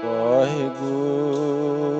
córrego.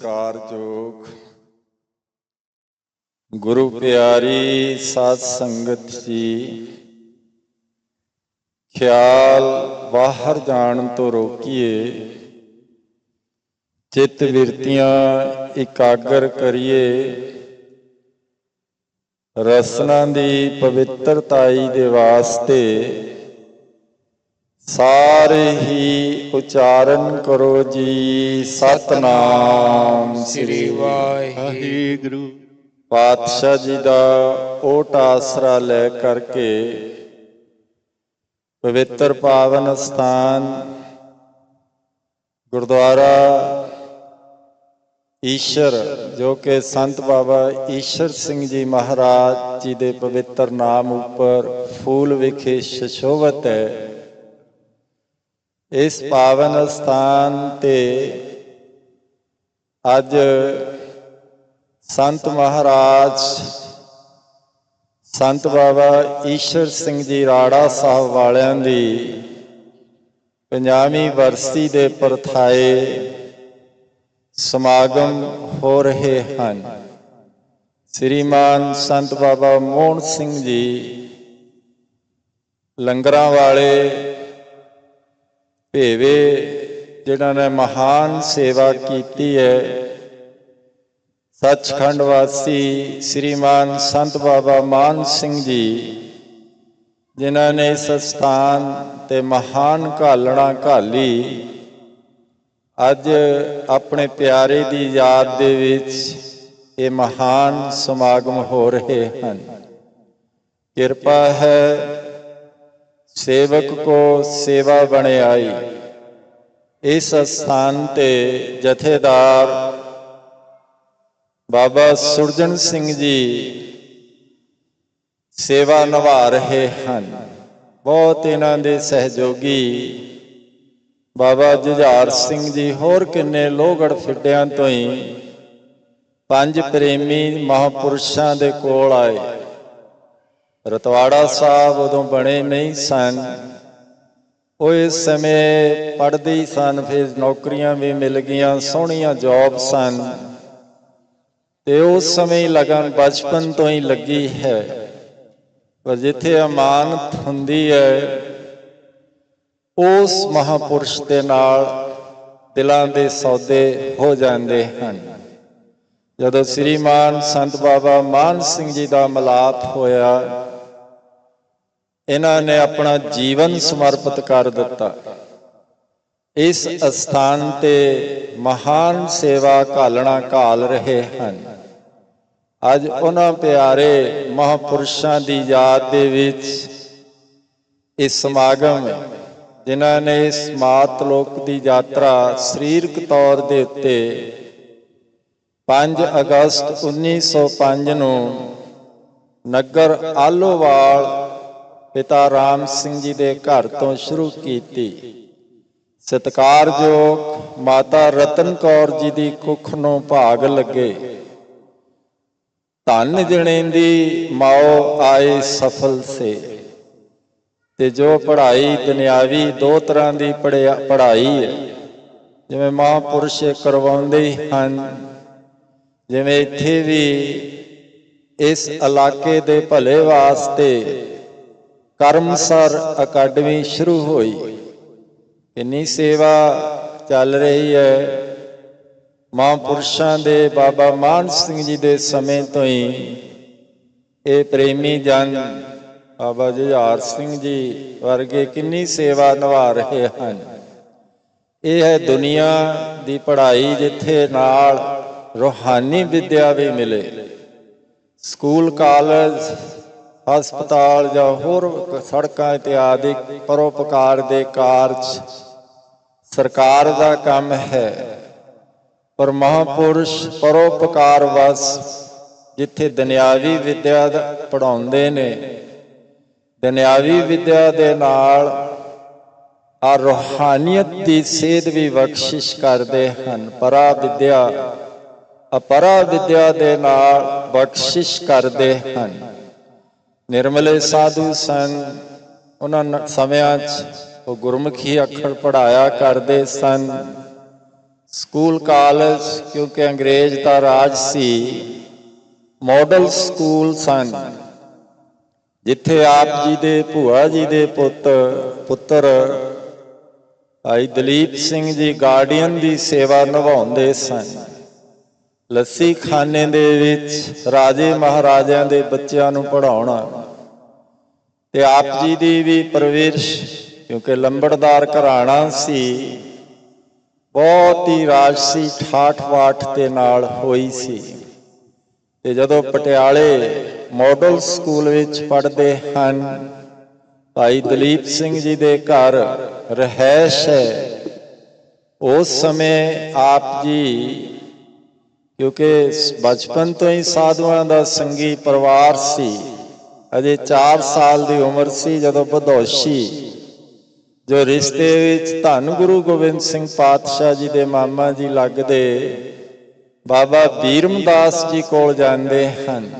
ਨਮਸਕਾਰ ਜੋਗ। ਗੁਰੂ ਪਿਆਰੀ ਸਾਧ ਸੰਗਤ ਜੀ, ਖਿਆਲ ਬਾਹਰ ਜਾਣ ਤੋਂ ਰੋਕੀਏ। ਚਿੱਤ ਵਿਰਤੀਆਂ ਇਕਾਗਰ ਕਰੀਏ। ਰਸਨਾ ਦੀ ਪਵਿੱਤਰਤਾਈ ਦੇ ਵਾਸਤੇ ਸਾਰੇ ਹੀ ਉਚਾਰਨ ਕਰੋ ਜੀ ਸਤਨਾਮ ਸ੍ਰੀ ਵਾਹਿਗੁਰੂ। ਪਾਤਸ਼ਾਹ ਜੀ ਦਾ ਓਟ ਆਸਰਾ ਲੈ ਕਰਕੇ ਪਵਿੱਤਰ ਪਾਵਨ ਸਥਾਨ ਗੁਰਦੁਆਰਾ ਈਸ਼ਰ ਜੋ ਕਿ ਸੰਤ ਬਾਬਾ ਈਸ਼ਰ ਸਿੰਘ ਜੀ ਮਹਾਰਾਜ ਜੀ ਦੇ ਪਵਿੱਤਰ ਨਾਮ ਉੱਪਰ ਫੂਲ ਵਿਖੇ ਸ਼ਸ਼ੋਭਤ ਹੈ। ਇਸ ਪਾਵਨ ਸਥਾਨ ਤੇ ਅੱਜ ਸੰਤ ਮਹਾਰਾਜ, ਸੰਤ ਬਾਬਾ ਈਸ਼ਰ ਸਿੰਘ ਜੀ ਰਾੜਾ ਸਾਹਿਬ ਵਾਲਿਆਂ ਦੀ ਪੰਜਾਬੀ ਵਰਸੀ ਦੇ ਪਰਥਾਏ ਸਮਾਗਮ ਹੋ ਰਹੇ ਹਨ। ਸ੍ਰੀਮਾਨ ਸੰਤ ਬਾਬਾ ਮੋਹਨ ਸਿੰਘ ਜੀ ਲੰਗਰਾਂ ਵਾਲੇ ਭੇਵੇ, ਜਿਨ੍ਹਾਂ ਨੇ ਮਹਾਨ ਸੇਵਾ ਕੀਤੀ ਹੈ। ਸੱਚਖੰਡ ਵਾਸੀ ਸ੍ਰੀਮਾਨ ਸੰਤ ਬਾਬਾ ਮਾਨ ਸਿੰਘ ਜੀ, ਜਿਨ੍ਹਾਂ ਨੇ ਇਸ ਸਥਾਨ ਤੇ ਮਹਾਨ ਘਾਲਣਾ ਘਾਲੀ, ਅੱਜ ਆਪਣੇ ਪਿਆਰੇ ਦੀ ਯਾਦ ਦੇ ਵਿੱਚ ਇਹ ਮਹਾਨ ਸਮਾਗਮ ਹੋ ਰਹੇ ਹਨ। ਕਿਰਪਾ ਹੈ ਸੇਵਕ ਕੋ ਸੇਵਾ ਬਣੇ ਆਈ ਇਸ ਸਥਾਨ ਤੇ ਜਥੇਦਾਰ ਬਾਬਾ ਸੁਰਜਨ ਸਿੰਘ ਜੀ ਸੇਵਾ ਨਿਭਾ ਰਹੇ ਹਨ। ਬਹੁਤ ਇਹਨਾਂ ਦੇ ਸਹਿਯੋਗੀ ਬਾਬਾ ਜੁਝਾਰ ਸਿੰਘ ਜੀ, ਹੋਰ ਕਿੰਨੇ ਲੋਹਗੜ ਫਿੱਡਿਆਂ ਤੋਂ ਹੀ ਪੰਜ ਪ੍ਰੇਮੀ ਮਹਾਪੁਰਸ਼ਾਂ ਦੇ ਕੋਲ ਆਏ। ਰਤਵਾੜਾ ਸਾਹਿਬ ਉਦੋਂ ਬਣੇ ਨਹੀਂ ਸਨ। ਉਹ ਇਸ ਸਮੇਂ ਪੜ੍ਹਦੇ ਹੀ ਸਨ, ਫਿਰ ਨੌਕਰੀਆਂ ਵੀ ਮਿਲ ਗਈਆਂ, ਸੋਹਣੀਆਂ ਜੌਬ ਸਨ। ਤੇ ਉਸ ਸਮੇਂ ਲਗਨ ਬਚਪਨ ਤੋਂ ਹੀ ਲੱਗੀ ਹੈ। ਪਰ ਜਿੱਥੇ ਅਮਾਨਤ ਹੁੰਦੀ ਹੈ, ਉਸ ਮਹਾਪੁਰਸ਼ ਦੇ ਨਾਲ ਦਿਲਾਂ ਦੇ ਸੌਦੇ ਹੋ ਜਾਂਦੇ ਹਨ। ਜਦੋਂ ਸ੍ਰੀਮਾਨ ਸੰਤ ਬਾਬਾ ਮਾਨ ਸਿੰਘ ਜੀ ਦਾ ਮਲਾਪ ਹੋਇਆ ਇਹਨਾਂ ਨੇ ਆਪਣਾ ਜੀਵਨ ਸਮਰਪਿਤ ਕਰ ਦਿੱਤਾ। ਇਸ ਅਸਥਾਨ ਤੇ ਮਹਾਨ ਸੇਵਾ ਘਾਲਣਾ ਘਾਲ ਰਹੇ ਹਨ। ਅੱਜ ਉਹਨਾਂ ਪਿਆਰੇ ਮਹਾਪੁਰਸ਼ਾਂ ਦੀ ਯਾਦ ਦੇ ਵਿੱਚ ਇਸ ਸਮਾਗਮ ਜਿਨ੍ਹਾਂ ਨੇ ਇਸ ਮਾਤ ਲੋਕ ਦੀ ਯਾਤਰਾ ਸਰੀਰਕ ਤੌਰ ਦੇ ਉੱਤੇ 5 ਅਗਸਤ 1905 ਨੂੰ ਨਗਰ ਆਲੋਵਾਲ ਪਿਤਾ ਰਾਮ ਸਿੰਘ ਜੀ ਦੇ ਘਰ ਤੋਂ ਸ਼ੁਰੂ ਕੀਤੀ। ਸਤਿਕਾਰਯੋਗ ਮਾਤਾ ਰਤਨ ਕੌਰ ਜੀ ਦੀ ਕੁੱਖ ਨੂੰ ਭਾਗ ਲੱਗੇ। ਧੰਨ ਜਣੇ ਦੀ ਮਾਓ ਆਏ ਸਫਲ ਸੇ। ਤੇ ਜੋ ਪੜ੍ਹਾਈ ਦੁਨਿਆਵੀ ਦੋ ਤਰ੍ਹਾਂ ਦੀ ਪੜ੍ਹਿਆ- ਪੜ੍ਹਾਈ ਹੈ। ਜਿਵੇਂ ਮਹਾਪੁਰਸ਼ ਕਰਵਾਉਂਦੇ ਹਨ, ਜਿਵੇਂ ਇੱਥੇ ਵੀ ਇਸ ਇਲਾਕੇ ਦੇ ਭਲੇ ਵਾਸਤੇ ਕਰਮਸਰ ਅਕੈਡਮੀ ਸ਼ੁਰੂ ਹੋਈ। ਕਿੰਨੀ ਸੇਵਾ ਚੱਲ ਰਹੀ ਹੈ। ਮਹਾਂਪੁਰਸ਼ਾਂ ਦੇ ਬਾਬਾ ਮਾਨ ਸਿੰਘ ਜੀ ਦੇ ਸਮੇਂ ਤੋਂ ਹੀ ਇਹ ਪ੍ਰੇਮੀ ਜਨ ਬਾਬਾ ਜੁਝਾਰ ਸਿੰਘ ਜੀ ਵਰਗੇ ਕਿੰਨੀ ਸੇਵਾ ਨਿਭਾ ਰਹੇ ਹਨ। ਇਹ ਹੈ ਦੁਨੀਆ ਦੀ ਪੜ੍ਹਾਈ ਜਿੱਥੇ ਨਾਲ ਰੋਹਾਨੀ ਵਿੱਦਿਆ ਵੀ ਮਿਲੇ। ਸਕੂਲ, ਕਾਲਜ ਹਸਪਤਾਲ ਜਾਂ ਹੋਰ ਸੜਕਾਂ ਇਤਿਆਦਿ ਪਰੋਪਕਾਰ ਦੇ ਕਾਰਜ ਸਰਕਾਰ ਦਾ ਕੰਮ ਹੈ। ਪਰ ਮਹਾਪੁਰਸ਼ ਪਰੋਪਕਾਰ ਵਸ ਜਿੱਥੇ ਦੁਨਿਆਵੀ ਵਿੱਦਿਆ ਪੜਾਉਂਦੇ ਨੇ, ਦੁਨਿਆਵੀ ਵਿੱਦਿਆ ਦੇ ਨਾਲ ਆ ਰੋਹਾਨੀਅਤ ਦੀ ਸੇਧ ਵੀ ਬਖਸ਼ਿਸ਼ ਕਰਦੇ ਹਨ। ਪਰਾ ਵਿੱਦਿਆ ਅਪਰਾ ਵਿੱਦਿਆ ਦੇ ਨਾਲ ਬਖਸ਼ਿਸ਼ ਕਰਦੇ ਹਨ। ਨਿਰਮਲੇ ਸਾਧੂ ਸਨ। ਉਹਨਾਂ ਸਮਿਆਂ 'ਚ ਉਹ ਗੁਰਮੁਖੀ ਅੱਖਰ ਪੜਾਇਆ ਕਰਦੇ ਸਨ। ਸਕੂਲ ਕਾਲਜ, ਕਿਉਂਕਿ ਅੰਗਰੇਜ਼ ਦਾ ਰਾਜ ਸੀ ਮਾਡਲ ਸਕੂਲ ਸਨ। ਜਿੱਥੇ ਆਪ ਜੀ ਦੇ ਭੂਆ ਜੀ ਦੇ ਪੁੱਤ, ਪੁੱਤਰ ਭਾਈ ਦਲੀਪ ਸਿੰਘ ਜੀ ਗਾਰਡੀਅਨ ਦੀ ਸੇਵਾ ਨਿਭਾਉਂਦੇ ਸਨ। ਲੱਸੀ ਖਾਨੇ ਦੇ ਵਿੱਚ ਰਾਜੇ ਮਹਾਰਾਜਿਆਂ ਦੇ ਬੱਚਿਆਂ ਨੂੰ ਪੜਾਉਣਾ ਤੇ ਆਪ ਜੀ ਦੀ ਵੀ ਪਰਵਰਿਸ਼, ਕਿਉਂਕਿ ਲੰਬੜਦਾਰ ਘਰਾਣਾ ਸੀ, ਬਹੁਤ ਹੀ ਰਾਜਸੀ ਠਾਠ-ਵਾਠ ਤੇ ਨਾਲ ਹੋਈ ਸੀ। ਤੇ ਜਦੋਂ ਪਟਿਆਲੇ ਮਾਡਲ ਸਕੂਲ ਵਿੱਚ ਪੜ੍ਹਦੇ ਹਨ, ਭਾਈ ਦਲੀਪ ਸਿੰਘ ਜੀ ਦੇ ਘਰ ਰਹਿائش ਹੈ। ਉਸ ਸਮੇਂ ਆਪ ਜੀ ਕਿਉਂਕਿ ਬਚਪਨ ਤੋਂ ਹੀ ਸਾਧੂਆਂ ਦਾ ਸੰਗੀ ਪਰਿਵਾਰ ਸੀ। ਅਜੇ 4 ਸਾਲ ਦੀ ਉਮਰ ਸੀ ਜਦੋਂ ਬਧੋਸ਼ੀ ਜੋ ਰਿਸ਼ਤੇ ਵਿੱਚ ਧੰਨ ਗੁਰੂ ਗੋਬਿੰਦ ਸਿੰਘ ਪਾਤਸ਼ਾਹ ਜੀ ਦੇ ਮਾਮਾ ਜੀ ਲੱਗਦੇ, ਬਾਬਾ ਬੀਰਮਦਾਸ ਜੀ ਕੋਲ ਜਾਂਦੇ ਹਨ।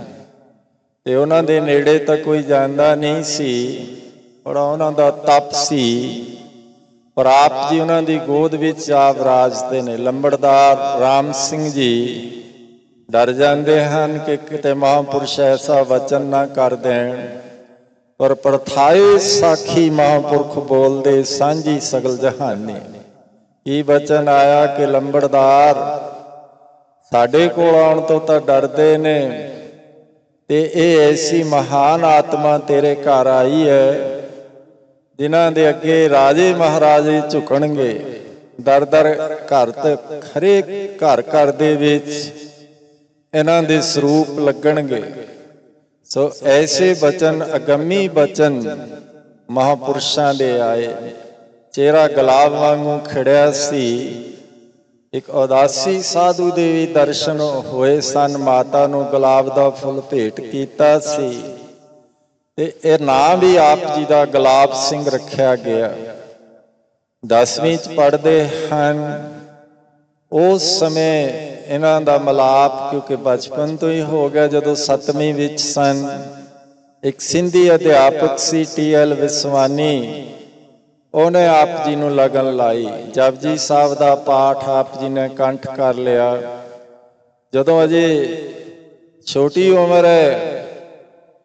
ਤੇ ਉਹਨਾਂ ਦੇ ਨੇੜੇ ਤਾਂ ਕੋਈ ਜਾਂਦਾ ਨਹੀਂ ਸੀ ਪਰ ਉਹਨਾਂ ਦਾ ਤਪ ਸੀ। ਔਰ ਆਪ ਜੀ ਉਹਨਾਂ ਦੀ ਗੋਦ ਵਿੱਚ ਆਪ ਰਾਜਦੇ ਨੇ। ਲੰਬੜਦਾਰ ਰਾਮ ਸਿੰਘ ਜੀ ਡਰ ਜਾਂਦੇ ਹਨ ਕਿ ਕਿਤੇ ਮਹਾਂਪੁਰਸ਼ ਐਸਾ ਵਚਨ ਨਾ ਕਰ ਦੇਣ। ਔਰ ਪ੍ਰਥਾਏ ਸਾਖੀ ਮਹਾਂਪੁਰਖ ਬੋਲਦੇ, ਸਾਂਝੀ ਸਗਲ ਜਹਾਨੀ। ਕੀ ਵਚਨ ਆਇਆ ਕਿ ਲੰਬੜਦਾਰ ਸਾਡੇ ਕੋਲ ਆਉਣ ਤੋਂ ਤਾਂ ਡਰਦੇ ਨੇ। ਤੇ ਇਹ ਐਸੀ ਮਹਾਨ ਆਤਮਾ ਤੇਰੇ ਘਰ ਆਈ ਹੈ ਜਿਨ੍ਹਾਂ ਦੇ ਅੱਗੇ ਰਾਜੇ ਮਹਾਰਾਜੇ ਝੁਕਣਗੇ, ਦਰ ਦਰ ਘਰ ਤੇ ਹਰੇਕ ਘਰ ਘਰ ਦੇ ਵਿੱਚ ਇਹਨਾਂ ਦੇ ਸਰੂਪ ਲੱਗਣਗੇ। ਸੋ ਐਸੇ ਬਚਨ, ਅਗੰਮੀ ਬਚਨ ਮਹਾਪੁਰਸ਼ਾਂ ਦੇ ਆਏ। ਚਿਹਰਾ ਗੁਲਾਬ ਵਾਂਗੂ ਖਿੜਿਆ ਸੀ। ਇੱਕ ਉਦਾਸੀ ਸਾਧੂ ਦੇ ਵੀ ਦਰਸ਼ਨ ਹੋਏ ਸਨ। ਮਾਤਾ ਨੂੰ ਗੁਲਾਬ ਦਾ ਫੁੱਲ ਭੇਟ ਕੀਤਾ ਸੀ। ਤੇ ਇਹ ਨਾਮ ਵੀ ਆਪ ਜੀ ਦਾ ਗੁਲਾਬ ਸਿੰਘ ਰੱਖਿਆ ਗਿਆ। 10ਵੀਂ ਚ ਪੜ੍ਹਦੇ ਹਨ। ਉਸ ਸਮੇਂ ਇਹਨਾਂ ਦਾ ਮਲਾਪ ਕਿਉਂਕਿ ਬਚਪਨ ਤੋਂ ਹੀ ਹੋ ਗਿਆ, ਜਦੋਂ 7ਵੀਂ ਵਿੱਚ ਸਨ। ਇੱਕ ਸਿੰਧੀ ਅਧਿਆਪਕ ਸੀ ਟੀਐਲ ਵਿਸਵਾਨੀ। ਉਹਨੇ ਆਪ ਜੀ ਨੂੰ ਲਗਨ ਲਾਈ। ਜਪਜੀ ਸਾਹਿਬ ਦਾ ਪਾਠ ਆਪ ਜੀ ਨੇ ਕੰਠ ਕਰ ਲਿਆ। ਜਦੋਂ ਅਜੇ ਛੋਟੀ ਉਮਰ ਹੈ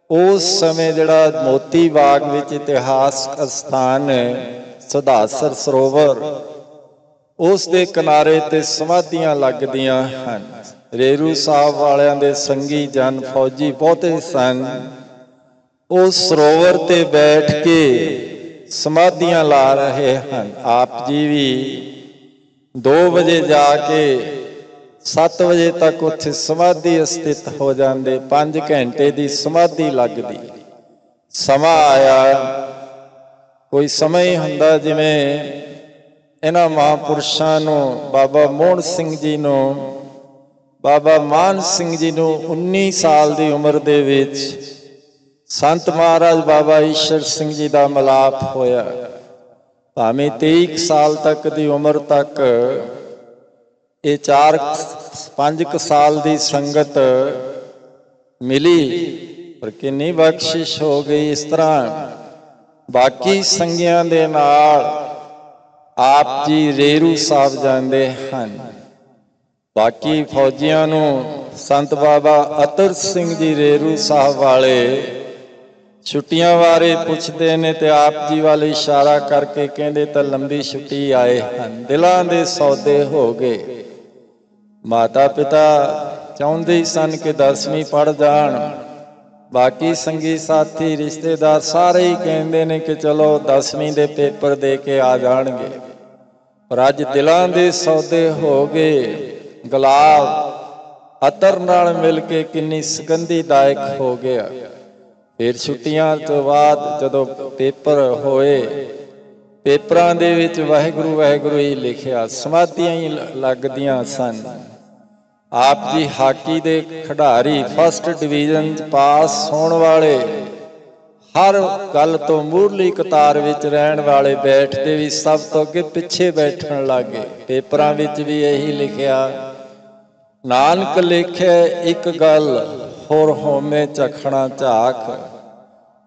ਉਸ ਸਮੇਂ ਜਿਹੜਾ ਮੋਤੀ ਬਾਗ ਵਿੱਚ ਇਤਿਹਾਸਕ ਸਥਾਨ ਹੈ ਸੁਧਾਸਰ ਸਰੋਵਰ, ਉਸ ਦੇ ਕਿਨਾਰੇ ਤੇ ਸਮਾਧੀਆਂ ਲੱਗਦੀਆਂ ਹਨ। ਰੇਰੂ ਸਾਹਿਬ ਵਾਲਿਆਂ ਦੇ ਸੰਗੀ ਜਨ ਫੌਜੀ ਬਹੁਤੇ ਸਨ। ਉਸ ਸਰੋਵਰ ਤੇ ਬੈਠ ਕੇ ਸਮਾਧੀਆਂ ਲਾ ਰਹੇ ਹਨ। ਆਪ ਜੀ ਵੀ 2 ਵਜੇ ਜਾ ਕੇ 7 ਵਜੇ ਤੱਕ ਉੱਥੇ ਸਮਾਧੀ ਸਥਿਤ ਹੋ ਜਾਂਦੇ 5 ਘੰਟੇ ਦੀ ਸਮਾਧੀ ਲੱਗਦੀ। ਸਮਾਂ ਆਇਆ। ਕੋਈ ਸਮਾਂ ਹੀ ਹੁੰਦਾ ਜਿਵੇਂ ਇਹਨਾਂ ਮਹਾਪੁਰਸ਼ਾਂ ਨੂੰ, ਬਾਬਾ ਮੋਹਨ ਸਿੰਘ ਜੀ ਨੂੰ, ਬਾਬਾ ਮਾਨ ਸਿੰਘ ਜੀ ਨੂੰ 19 ਸਾਲ ਦੀ ਉਮਰ ਦੇ ਵਿੱਚ ਸੰਤ ਮਹਾਰਾਜ ਬਾਬਾ ਈਸ਼ਰ ਸਿੰਘ ਜੀ ਦਾ ਮਲਾਪ ਹੋਇਆ। ਭਾਵੇਂ 23 ਕੁ ਸਾਲ ਤੱਕ ਦੀ ਉਮਰ ਤੱਕ ਇਹ 4 5 ਸਾਲ ਦੀ ਸੰਗਤ ਮਿਲੀ, ਪਰ ਕਿੰਨੀ ਬਖਸ਼ਿਸ਼ ਹੋ ਗਈ ਇਸ ਤਰ੍ਹਾਂ। ਬਾਕੀ ਸੰਗਿਆਂ ਦੇ ਨਾਲ ਆਪ ਜੀ ਰੇਰੂ ਸਾਹਿਬ ਜਾਂਦੇ ਹਨ। ਬਾਕੀ ਫੌਜੀਆਂ ਨੂੰ ਸੰਤ ਬਾਬਾ ਅਤਰ ਸਿੰਘ ਜੀ ਰੇਰੂ ਸਾਹਿਬ ਵਾਲੇ ਛੁੱਟੀਆਂ ਬਾਰੇ ਪੁੱਛਦੇ ਨੇ ਤੇ ਆਪ ਜੀ ਵੱਲ ਇਸ਼ਾਰਾ ਕਰਕੇ ਕਹਿੰਦੇ ਤਾਂ ਲੰਬੀ ਛੁੱਟੀ ਆਏ ਹਨ, ਦਿਲਾਂ ਦੇ ਸੌਦੇ ਹੋ ਗਏ। ਮਾਤਾ ਪਿਤਾ ਚਾਹੁੰਦੇ ਹੀ ਸਨ ਕਿ 10ਵੀਂ ਪੜ ਜਾਣ। ਬਾਕੀ ਸੰਗੀ ਸਾਥੀ, ਰਿਸ਼ਤੇਦਾਰ ਸਾਰੇ ਹੀ ਕਹਿੰਦੇ ਨੇ ਕਿ ਚਲੋ 10ਵੀਂ ਦੇ ਪੇਪਰ ਦੇ ਕੇ ਆ ਜਾਣਗੇ। ਪਰ ਅੱਜ ਦਿਲਾਂ ਦੇ ਸੌਦੇ ਹੋ ਗਏ। ਗੁਲਾਬ ਅਤਰ ਨਾਲ ਮਿਲ ਕੇ ਕਿੰਨੀ ਸੁਗੰਧੀਦਾਇਕ ਹੋ ਗਿਆ। ਫਿਰ ਛੁੱਟੀਆਂ ਤੋਂ ਬਾਅਦ ਜਦੋਂ ਪੇਪਰ ਹੋਏ, ਪੇਪਰਾਂ ਦੇ ਵਿੱਚ ਵਾਹਿਗੁਰੂ ਵਾਹਿਗੁਰੂ ਹੀ ਲਿਖਿਆ, ਸਮਾਧੀਆਂ ਹੀ ਲੱਗਦੀਆਂ ਸਨ। ਆਪ ਜੀ ਹਾਕੀ ਦੇ ਖਿਡਾਰੀ ਫਸਟ ਡਿਵੀਜ਼ਨ ਪਾਸ ਹੋਣ ਵਾਲੇ, ਹਰ ਗੱਲ ਤੋਂ ਮੂਰਲੀ ਕਤਾਰ ਵਿੱਚ ਰਹਿਣ ਵਾਲੇ ਬੈਠਦੇ ਵੀ ਸਭ ਤੋਂ ਅੱਗੇ ਪਿੱਛੇ ਬੈਠਣ ਲੱਗੇ। ਪੇਪਰਾਂ ਵਿੱਚ ਵੀ ਇਹੀ ਲਿਖਿਆ, ਨਾਨਕ ਲੇਖੇ ਇੱਕ ਗੱਲ, ਹੋਰ ਹੋਮੇ ਚਖਣਾ ਝਾਕ।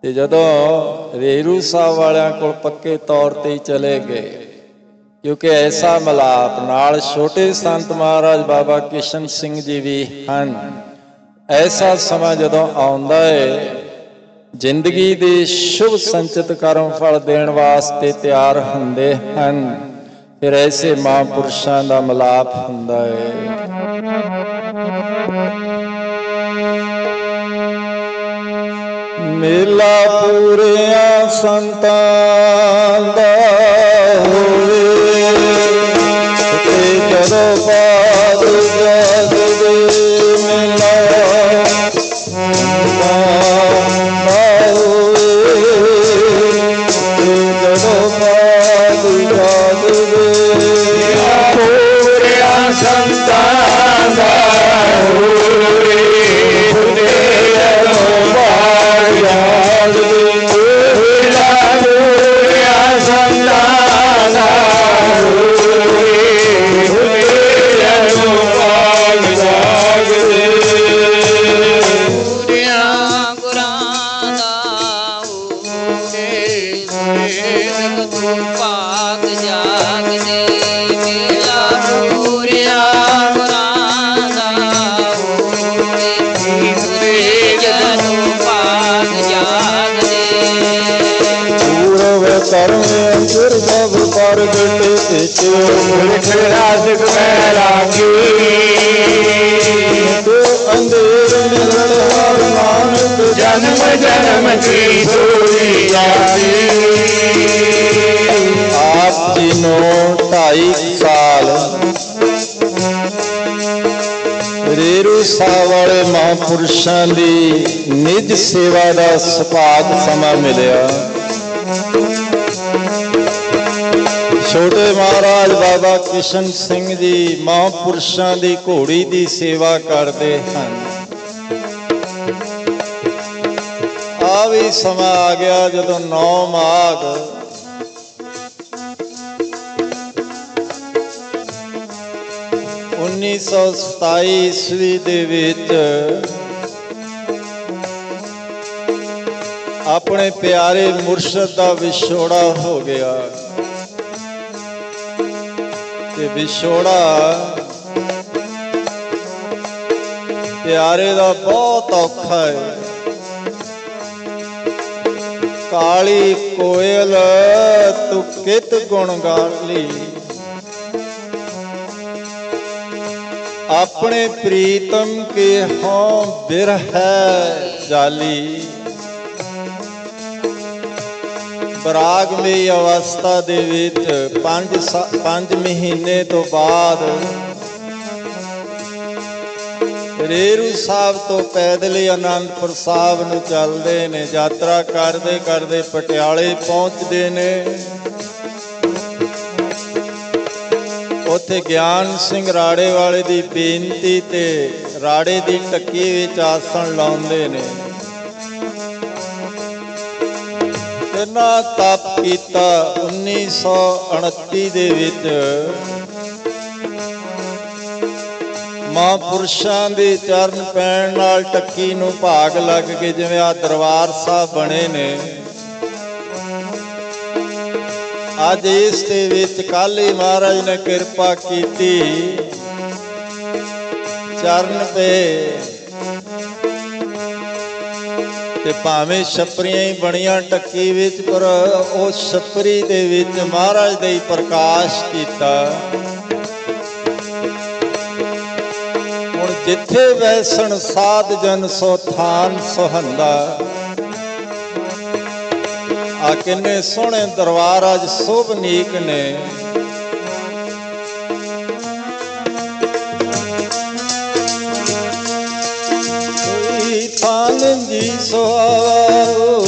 ਤੇ ਜਦੋਂ ਰੇਰੂ ਸਾਹਿਬ ਵਾਲਿਆਂ ਕੋਲ ਪੱਕੇ ਤੌਰ ਤੇ ਚਲੇ ਗਏ ਕਿਉਂਕਿ ਐਸਾ ਮਲਾਪ ਨਾਲ ਛੋਟੇ ਸੰਤ ਮਹਾਰਾਜ ਬਾਬਾ ਕਿਸ਼ਨ ਸਿੰਘ ਜੀ ਵੀ ਹਨ। ਐਸਾ ਸਮਾਂ ਜਦੋਂ ਆਉਂਦਾ ਹੈ ਜ਼ਿੰਦਗੀ ਦੇ ਸ਼ੁਭ ਸੰਚਿਤ ਕਰਮ ਫਲ ਦੇਣ ਵਾਸਤੇ ਤਿਆਰ ਹੁੰਦੇ ਹਨ। ਫਿਰ ਐਸੇ ਮਹਾਂਪੁਰਸ਼ਾਂ ਦਾ ਮਲਾਪ ਹੁੰਦਾ ਹੈ ਮੇਲਾ ਪੂਰਿਆਂ ਸੰਤਾਂ ਦਾ ਹੋਵੇ। ਨੂੰ 2.5 ਰੇਰੂ ਸਾਹਿਬ ਵਾਲੇ ਦੀ ਨਿਜ ਸੇਵਾ ਦਾ ਸੁਭਾਗ ਸਮਾਂ ਮਿਲਿਆ। ਛੋਟੇ ਮਹਾਰਾਜ ਬਾਬਾ ਕਿਸ਼ਨ ਸਿੰਘ ਜੀ ਮਹਾਂਪੁਰਸ਼ਾਂ ਦੀ ਘੋੜੀ ਦੀ ਸੇਵਾ ਕਰਦੇ ਹਨ। ਆ ਵੀ ਸਮਾਂ ਆ ਗਿਆ ਜਦੋਂ ਨੌ ਮਾਘ 1927 ਈਸਵੀ ਦੇ ਵਿੱਚ ਆਪਣੇ ਪਿਆਰੇ ਮੁਰਸ਼ਦ ਦਾ ਵਿਛੋੜਾ ਹੋ ਗਿਆ। ਤੇ ਵਿਛੋੜਾ ਪਿਆਰੇ ਦਾ ਬਹੁਤ ਔਖਾ ਹੈ। ਕਾਲੀ ਕੋਇਲ ਤੂੰ ਕਿਤ ਗੁਣ ਗਾਲੀ। ਆਪਣੇ ਪ੍ਰੀਤਮ ਕੇ ਹੋਂ ਬਿਰਹਿ ਜਾਲੀ? ਬਰਾਗਮਈ ਅਵਸਥਾ ਦੇ ਵਿੱਚ 5 5 ਮਹੀਨੇ ਤੋਂ ਬਾਅਦ ਰੇਰੂ ਸਾਹਿਬ ਤੋਂ ਪੈਦਲ ਹੀ ਅਨੰਦਪੁਰ ਸਾਹਿਬ ਨੂੰ ਚੱਲਦੇ ਨੇ, ਯਾਤਰਾ ਕਰਦੇ ਕਰਦੇ ਪਟਿਆਲੇ ਪਹੁੰਚਦੇ ਨੇ। ਉੱਥੇ ਗਿਆਨ ਸਿੰਘ ਰਾੜੇ ਵਾਲੇ ਦੀ ਬੇਨਤੀ ਤੇ ਰਾੜੇ ਦੀ ਟੱਕੀ ਵਿੱਚ ਆਸਣ ਲਾਉਂਦੇ ਨੇ। ਇਹਨਾਂ ਤਪ ਕੀਤਾ 1929 ਦੇ ਵਿੱਚ। ਮਹਾਂਪੁਰਸ਼ਾਂ ਦੇ ਚਰਨ ਪੈਣ ਨਾਲ ਟੱਕੀ ਨੂੰ ਭਾਗ ਲੱਗ ਕੇ ਜਿਵੇਂ ਆ ਦਰਬਾਰ ਸਾਹਿਬ ਬਣੇ ਨੇ। ਅੱਜ ਇਸ ਦੇ ਵਿੱਚ ਕਾਲੀ ਮਹਾਰਾਜ ਨੇ ਕਿਰਪਾ ਕੀਤੀ। ਚਰਨ ਤੇ ਤੇ ਭਾਵੇਂ ਛਪਰੀਆਂ ਹੀ ਬਣੀਆਂ, ਟੱਕੀ ਵਿੱਚ, ਪਰ ਉਹ ਛਪਰੀ ਦੇ ਵਿੱਚ ਮਹਾਰਾਜ ਦੇ ਹੀ ਪ੍ਰਕਾਸ਼ ਕੀਤਾ। ਹੁਣ ਜਿੱਥੇ ਵੈਸਣ ਸਾਧ ਜਨ ਸੋ ਥਾਨ ਸੁਹੰਦਾ ਆ ਕਿੰਨੇ ਸੋਹਣੇ ਦਰਬਾਰ ਅੱਜ ਸੋਭਨੀਕ ਨੇ। ਕੋਈ ਥਾਨ ਜੀ ਸੁਹਾਵਾ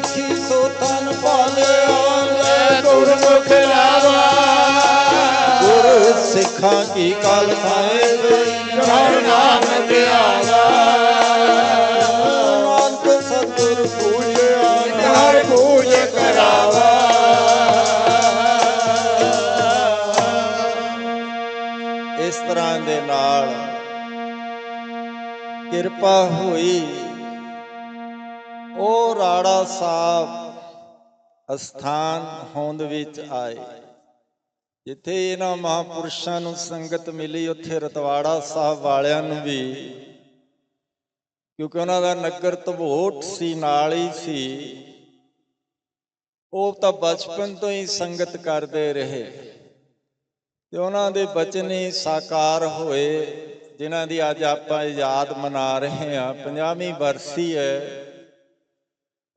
ਦੇਖੀ ਸੋ ਤਨ ਭਾਲਿਆ ਲੈ ਗੁਰਮੁਖ ਲਾਵਾ ਗੁਰ ਸਿੱਖਾਂ ਕੀ ਕਲ ਸਾਹਿਬ ਨਾਮ ਨਾਮ ਧਿਆਵਾ। ਨਾਨਕ ਸਤਿਗੁਰ ਪੂਜਿਆ ਹਰ ਪੂਜ ਕਰਾਵਾ। ਇਸ ਤਰ੍ਹਾਂ ਦੇ ਨਾਲ ਕਿਰਪਾ ਹੋਈ। ਰਾੜਾ ਸਾਹਿਬ ਅਸਥਾਨ ਹੋਂਦ ਵਿੱਚ ਆਏ। ਜਿੱਥੇ ਇਹਨਾਂ ਮਹਾਪੁਰਸ਼ਾਂ ਨੂੰ ਸੰਗਤ ਮਿਲੀ, ਉੱਥੇ ਰਤਵਾੜਾ ਸਾਹਿਬ ਵਾਲਿਆਂ ਨੂੰ ਵੀ। ਕਿਉਂਕਿ ਉਹਨਾਂ ਦਾ ਨਗਰ ਤਬੋਟ ਸੀ, ਨਾਲ ਹੀ ਸੀ। ਉਹ ਤਾਂ ਬਚਪਨ ਤੋਂ ਹੀ ਸੰਗਤ ਕਰਦੇ ਰਹੇ। ਤੇ ਉਹਨਾਂ ਦੇ ਬਚਨ ਹੀ ਸਾਕਾਰ ਹੋਏ, ਜਿਨ੍ਹਾਂ ਦੀ ਅੱਜ ਆਪਾਂ ਯਾਦ ਮਨਾ ਰਹੇ ਹਾਂ। 50ਵੀਂ ਬਰਸੀ ਹੈ।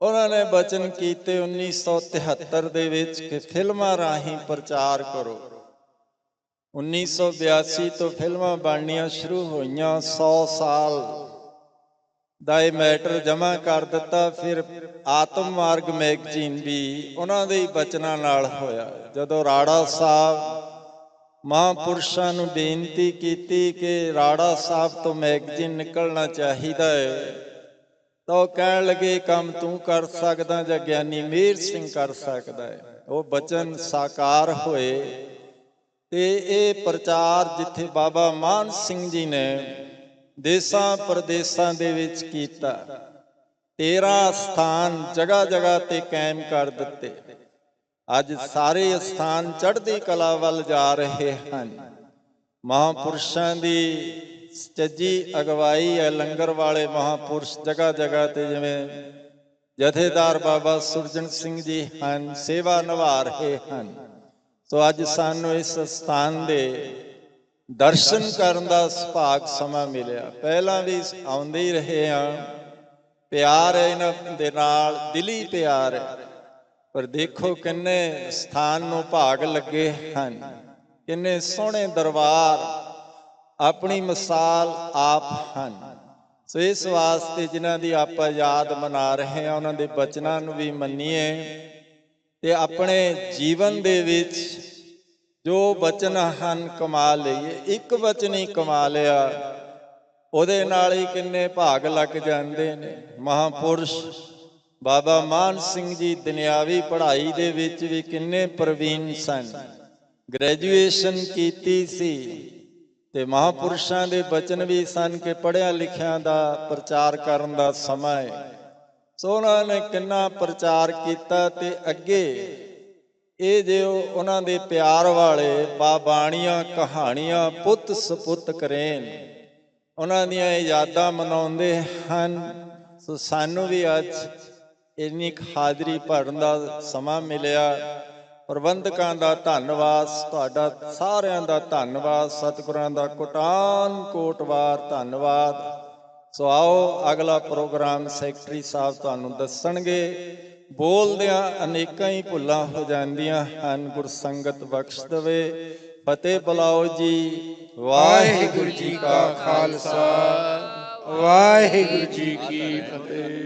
ਉਹਨਾਂ ਨੇ ਬਚਨ ਕੀਤੇ 1973 ਦੇ ਵਿੱਚ ਕਿ ਫਿਲਮਾਂ ਰਾਹੀਂ ਪ੍ਰਚਾਰ ਕਰੋ। 1982 ਤੋਂ ਫਿਲਮਾਂ ਬਣਨੀਆਂ ਸ਼ੁਰੂ ਹੋਈਆਂ 100 ਸਾਲ ਦਾ ਇਹ ਮੈਟਰ ਜਮ੍ਹਾਂ ਕਰ ਦਿੱਤਾ, ਫਿਰ ਆਤਮ ਮਾਰਗ ਮੈਗਜ਼ੀਨ ਵੀ ਉਹਨਾਂ ਦੇ ਹੀ ਬਚਨਾਂ ਨਾਲ ਹੋਇਆ। ਜਦੋਂ ਰਾੜਾ ਸਾਹਿਬ ਮਹਾਂਪੁਰਸ਼ਾਂ ਨੂੰ ਬੇਨਤੀ ਕੀਤੀ ਕਿ ਰਾੜਾ ਸਾਹਿਬ ਤੋਂ ਮੈਗਜ਼ੀਨ ਨਿਕਲਣਾ ਚਾਹੀਦਾ ਹੈ ਤਾਂ ਉਹ ਕਹਿਣ ਲੱਗੇ ਕੰਮ ਤੂੰ ਕਰ ਸਕਦਾ ਜਾਂ ਗਿਆਨੀ ਮੇਰ ਸਿੰਘ ਕਰ ਸਕਦਾ ਹੈ। ਉਹ ਬਚਨ ਸਾਕਾਰ ਹੋਏ ਤੇ ਇਹ ਪ੍ਰਚਾਰ ਜਿੱਥੇ ਬਾਬਾ ਮਾਨ ਸਿੰਘ ਜੀ ਨੇ ਦੇਸਾਂ ਪ੍ਰਦੇਸਾਂ ਦੇ ਵਿੱਚ ਕੀਤਾ 13 ਸਥਾਨ ਜਗ੍ਹਾ ਜਗ੍ਹਾ ਤੇ ਕਾਇਮ ਕਰ ਦਿੱਤੇ। ਅੱਜ ਸਾਰੇ ਸਥਾਨ ਚੜ੍ਹਦੀ ਕਲਾ ਵੱਲ ਜਾ ਰਹੇ ਹਨ। ਮਹਾਪੁਰਸ਼ਾਂ ਦੀ ਸੱਜੀ ਅਗਵਾਈ ਹੈ ਲੰਗਰ ਵਾਲੇ ਮਹਾਪੁਰਸ਼ ਜਗ੍ਹਾ ਜਗ੍ਹਾ ਤੇ ਜਿਵੇਂ ਜਥੇਦਾਰ ਬਾਬਾ ਸੁਰਜਨ ਸਿੰਘ ਜੀ ਹਨ, ਸੇਵਾ ਨਿਭਾ ਰਹੇ ਹਨ। ਸੋ ਅੱਜ ਸਾਨੂੰ ਇਸ ਸਥਾਨ ਦੇ ਦਰਸ਼ਨ ਕਰਨ ਦਾ ਸੁਭਾਗ ਸਮਾਂ ਮਿਲਿਆ। ਪਹਿਲਾਂ ਵੀ ਆਉਂਦੇ ਹੀ ਰਹੇ ਆ ਪਿਆਰ ਹੈ ਇਹਨਾਂ ਦੇ ਨਾਲ, ਦਿਲੀ ਪਿਆਰ ਹੈ। ਪਰ ਦੇਖੋ ਕਿੰਨੇ ਸਥਾਨ ਨੂੰ ਭਾਗ ਲੱਗੇ ਹਨ, ਕਿੰਨੇ ਸੋਹਣੇ ਦਰਬਾਰ ਆਪਣੀ ਮਿਸਾਲ ਆਪ ਹਨ। ਸੋ ਇਸ ਵਾਸਤੇ ਜਿਨ੍ਹਾਂ ਦੀ ਆਪਾਂ ਯਾਦ ਮਨਾ ਰਹੇ ਹਾਂ, ਉਹਨਾਂ ਦੇ ਬਚਨਾਂ ਨੂੰ ਵੀ ਮੰਨੀਏ ਤੇ ਆਪਣੇ ਜੀਵਨ ਦੇ ਵਿੱਚ ਜੋ ਬਚਨ ਹਨ ਕਮਾ ਲਈਏ। ਇੱਕ ਬਚਨ ਹੀ ਕਮਾ ਲਿਆ, ਉਹਦੇ ਨਾਲ ਹੀ ਕਿੰਨੇ ਭਾਗ ਲੱਗ ਜਾਂਦੇ ਨੇ। ਮਹਾਪੁਰਸ਼ ਬਾਬਾ ਮਾਨ ਸਿੰਘ ਜੀ ਦੁਨਿਆਵੀ ਪੜ੍ਹਾਈ ਦੇ ਵਿੱਚ ਵੀ ਕਿੰਨੇ ਪ੍ਰਵੀਨ ਸਨ। ਗ੍ਰੈਜੂਏਸ਼ਨ ਕੀਤੀ ਸੀ। ਤੇ ਮਹਾਪੁਰਸ਼ਾਂ ਦੇ ਬਚਨ ਵੀ ਸਨ ਕਿ ਪੜ੍ਹਿਆ ਲਿਖਿਆਂ ਦਾ ਪ੍ਰਚਾਰ ਕਰਨ ਦਾ ਸਮਾਂ ਹੈ। ਸੋ ਉਹਨਾਂ ਨੇ ਕਿੰਨਾ ਪ੍ਰਚਾਰ ਕੀਤਾ ਤੇ ਅੱਗੇ ਇਹ ਜੇ ਉਹਨਾਂ ਦੇ ਪਿਆਰ ਵਾਲੇ ਬਾਬਾਣੀਆਂ ਕਹਾਣੀਆਂ ਪੁੱਤ ਸਪੁੱਤ ਕਰੇਨ, ਉਹਨਾਂ ਦੀਆਂ ਇਹ ਯਾਦਾਂ ਮਨਾਉਂਦੇ ਹਨ, ਸੋ ਸਾਨੂੰ ਵੀ ਅੱਜ ਇੰਨੀ ਕੁ ਹਾਜ਼ਰੀ ਭਰਨ ਦਾ ਸਮਾਂ ਮਿਲਿਆ। ਪ੍ਰਬੰਧਕਾਂ ਦਾ ਧੰਨਵਾਦ, ਤੁਹਾਡਾ ਸਾਰਿਆਂ ਦਾ ਧੰਨਵਾਦ, ਸਤਿਗੁਰਾਂ ਦਾ ਕੋਟਾਨ ਕੋਟਵਾਰ ਧੰਨਵਾਦ। ਸੋ ਆਓ ਅਗਲਾ ਪ੍ਰੋਗਰਾਮ ਸੈਕਟਰੀ ਸਾਹਿਬ ਤੁਹਾਨੂੰ ਦੱਸਣਗੇ। ਬੋਲਦਿਆਂ ਅਨੇਕਾਂ ਹੀ ਭੁੱਲਾਂ ਹੋ ਜਾਂਦੀਆਂ ਹਨ, ਗੁਰਸੰਗਤ ਬਖਸ਼ ਦੇਵੇ। ਫਤਿਹ ਬੁਲਾਓ ਜੀ। ਵਾਹਿਗੁਰੂ ਜੀ ਕਾ ਖਾਲਸਾ। ਵਾਹਿਗੁਰੂ ਜੀ ਕੀ ਫਤਿਹ।